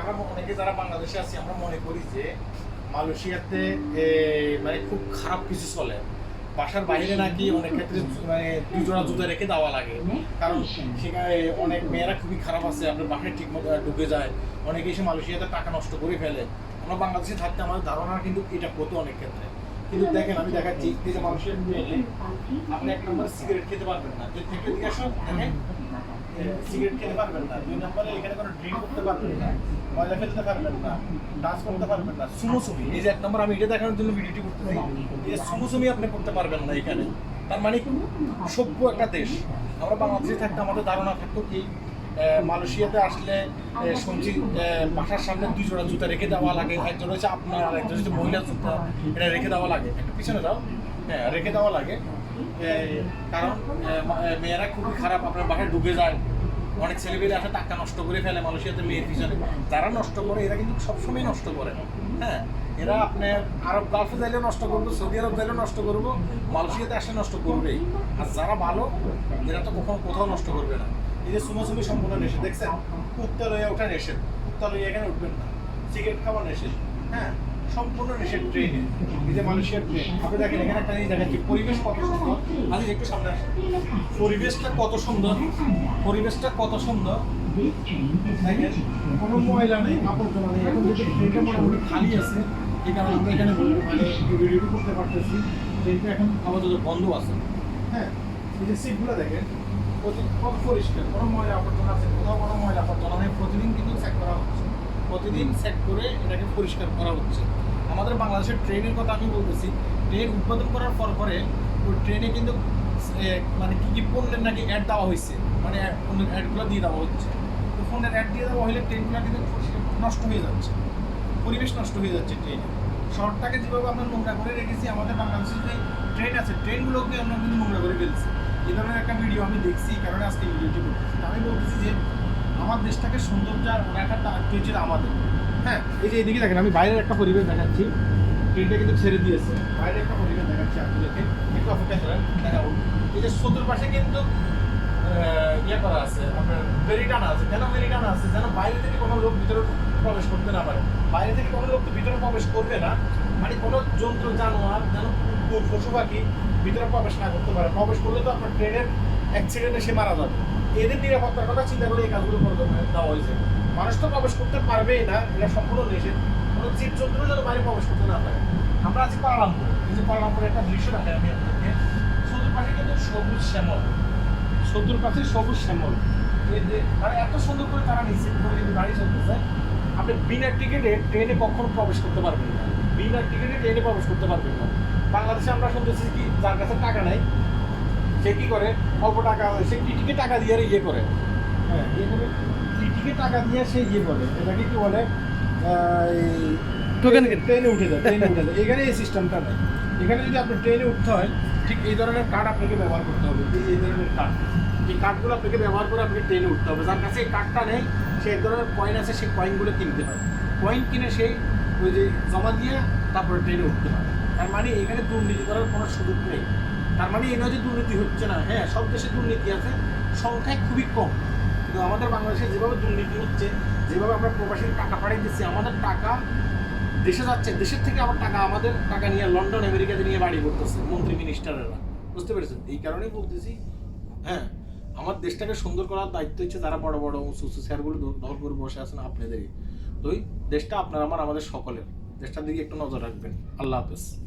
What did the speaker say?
আমরা অনেকে যারা বাংলাদেশে আছি আমরা মনে করি যে মালয়েশিয়াতে মানে খুব খারাপ কিছু চলে। বাসার বাইরে নাকি অনেক ক্ষেত্রে মানে দুই জুতা রেখে দেওয়া লাগে। কারণ সেখানে অনেক মেয়েরা খুবই খারাপ আছে আপনার বাসায় ঠিক মতো ঢুকে যায়। অনেকে এসে মালয়েশিয়াতে টাকা নষ্ট করে ফেলে। আমরা বাংলাদেশে থাকতে আমাদের ধারণা কিন্তু এটা হতো অনেক ক্ষেত্রে। কিন্তু দেখেন আমি দেখাচ্ছি যে মেয়ে আপনি এক নম্বর সিগারেট খেতে পারবেন না। যে থেকে দেখেন সিগারেট খেতে পারবেন না। দুই নম্বরে এখানে কোনো ড্রিঙ্ক করতে পারবেন না ময়লা ফেলতে পারবেন না ডান্স করতে পারবেন না। সুমো সুমি এই যে এক নম্বর আমি এটা দেখানোর জন্য ভিডিওটি করতেছি। এই সুমো সুমি আপনি করতে পারবেন না এখানে। তার মানে সভ্য একটা দেশ। আমরা বাংলাদেশে থাকতে আমাদের ধারণা থাকতো কি মালয়েশিয়াতে আসলে শুনছি বাসার সামনে দুই জোড়া জুতা রেখে দেওয়া লাগে একজন হচ্ছে আপনার আর একজন হচ্ছে মহিলা জুতা এটা রেখে দেওয়া লাগে। একটু পিছনে দাও হ্যাঁ রেখে দেওয়া লাগে। এই, কারণ মেয়েরা খুবই খারাপ, আপনার বাসায় ঢুকে যায়। অনেক ছেলেমেয়েরা আসে, টাকা নষ্ট করে ফেলে মালয়েশিয়াতে মেয়ের পিছনে। যারা নষ্ট করে, এরা কিন্তু সবসময় নষ্ট করে। হ্যাঁ এরা আপনার আরব গালফে যাইলেও নষ্ট করব সৌদি আরব যাইলেও নষ্ট করব, মালয়েশিয়াতে আসলে নষ্ট করবেই। আর যারা ভালো, এরা তো কখনো কোথাও নষ্ট করবে না। এই যে সুমো সম্পূর্ণ নিষেধ, দেখছেন? উত্তর হয়ে ওঠা নিষেধ। উত্তর হয়ে এখানে উঠবেন না। সিগারেট খাওয়া নিষেধ। হ্যাঁ সম্পূর্ণ নিষেধ ট্রেনে এই যে মালয়েশিয়ার ট্রেন আপনি দেখেন, এখানে একটা জিনিস দেখাচ্ছি, পরিবেশ কত সুন্দর। আমি একটু সামনে আসি পরিবেশটা কত সুন্দর, পরিবেশটা কত সুন্দর। কোনো ময়লা নেই, আবর্জনা নেই। এখন যদি ট্রেনটা মোটামুটি খালি আছে, এই কারণে আমরা এখানে মানে ভিডিও করতে পারতেছি। ট্রেনটা এখন আপাতত বন্ধ আছে। হ্যাঁ এই যে সিটগুলো দেখেন প্রতি- পরিষ্কার। কোনো ময়লা আবর্জনা আছে, কোথাও কোনো ময়লা আবর্জনা নেই। প্রতিদিন কিন্তু চেক করা প্রতিদিন সেট করে এটাকে পরিষ্কার করা হচ্ছে। আমাদের বাংলাদেশের ট্রেনের কথা আমি বলতেছি। ট্রেন উৎপাদন করার পর পরে ওই ট্রেনে কিন্তু মানে কি কি পণ্যের নাকি অ্যাড দেওয়া হয়েছে? মানে পণ্যের অ্যাডগুলো দিয়ে দেওয়া হচ্ছে। তো ফোনের অ্যাড দিয়ে দেওয়া হলে ট্রেনগুলো কিন্তু নষ্ট হয়ে যাচ্ছে। পরিবেশ নষ্ট হয়ে যাচ্ছে ট্রেনে শহরটাকে যেভাবে আমরা নোংরা করে রেখেছি, আমাদের বাংলাদেশের যে ট্রেন আছে ট্রেনগুলোকে আমরা কিন্তু নোংরা করে ফেলছি। এ ধরনের একটা ভিডিও আমি দেখছি কারণে আজকে ভিডিওটি করতেছি আমি বলতেছি যে আমার দেশটাকে সৌন্দর্য আর রাখার দায়িত্ব হচ্ছে আমাদের। হ্যাঁ এই যে এদিকে দেখেন, আমি বাইরের একটা পরিবেশ দেখাচ্ছি। ট্রেনটা কিন্তু ছেড়ে দিয়েছে। বাইরের একটা পরিবেশ দেখাচ্ছি আপনাদেরকে। একটু অপেক্ষা করেন, দেখাবো। এই যে চতুর্পাশে কিন্তু ইয়ে করা আছে, আপনার বেরি টানা আছে। কেন বেরি টানা আছে? যেন বাইরে থেকে কোনো লোক ভিতরে প্রবেশ করতে না পারে। বাইরে থেকে কোনো লোক তো ভিতরে প্রবেশ করবে না। মানে কোনো জন্তু জানোয়ার, যেন পশু পাখি ভিতরে প্রবেশ না করতে পারে। প্রবেশ করলে তো আপনার ট্রেনের অ্যাক্সিডেন্টে সে মারা যাবে। এদের নিরাপত্তার কথা চিন্তা করে এই কাজগুলো করে দেওয়া- হয়েছে। মানুষ তো প্রবেশ করতে পারবেই না, এটা সম্পূর্ণ নিষেধ। কোনো জীবজন্তু যেন বাইরে প্রবেশ করতে না পারে। আমরা আছি পালামপুর। এই যে পালামপুরের একটা দৃশ্য দেখাই আমি আপনাকে চতুর্পাশে কিন্তু সবুজ শ্যামল। চতুর্পাশে সবুজ শ্যামল। মানে এত সুন্দর করে তারা নিশ্চিত করে কিন্তু গাড়ি চলতেছে। আপনি বিনা টিকিটে ট্রেনে কখনো প্রবেশ করতে পারবেন না। বিনা টিকিটে ট্রেনে প্রবেশ করতে পারবেন না। বাংলাদেশে আমরা শুনতেছি কি, যার কাছে টাকা নাই সে কি করে? অল্প টাকা সে টিটিকে টাকা দিয়ে ইয়ে করে। হ্যাঁ ইয়ে করে। টিটিকে টাকা দিয়ে সে ইয়ে করে। এটাকে কি বলে। ট্রেনে উঠে যায় ট্রেনে উঠে যায়। এখানে এই সিস্টেমটা নেই। এখানে যদি আপনি ট্রেনে উঠতে হয় ঠিক এই ধরনের কার্ড আপনাকে ব্যবহার করতে হবে। এই এই ধরনের কার্ড এই কার্ডগুলো আপনাকে ব্যবহার করে আপনাকে ট্রেনে উঠতে হবে। যার কাছে এই কার্ডটা নেই সে এক ধরনের কয়েন আছে সেই কয়েনগুলো কিনতে হয়। কয়েন কিনে সেই ওই যে জমা দিয়ে তারপরে ট্রেনে উঠতে হয়। তার মানে এখানে দুর্নীতি করার কোনো সুযোগ নেই। তার মানে এই নয় যে দুর্নীতি হচ্ছে না। হ্যাঁ সব দেশে দুর্নীতি আছে, সংখ্যায় খুবই কম। কিন্তু আমাদের বাংলাদেশে যেভাবে দুর্নীতি হচ্ছে, যেভাবে আমরা প্রবাসী টাকা পাঠিয়ে দিচ্ছি আমাদের টাকা দেশে যাচ্ছে, দেশের থেকে আবার টাকা, আমাদের টাকা নিয়ে লন্ডন, আমেরিকাতে নিয়ে বাড়ি করতেছে মন্ত্রী মিনিস্টারেরা বুঝতে পেরেছেন? এই কারণেই বলতেছি হ্যাঁ আমার দেশটাকে সুন্দর করার দায়িত্ব হচ্ছে যারা বড় বড়, উঁচু উঁচু চেয়ারগুলো দখল করে বসে আছেন আপনাদেরই। তো দেশটা আপনার, আমার, আমাদের সকলের। দেশটার দিকে একটু নজর রাখবেন। আল্লাহ হাফেজ।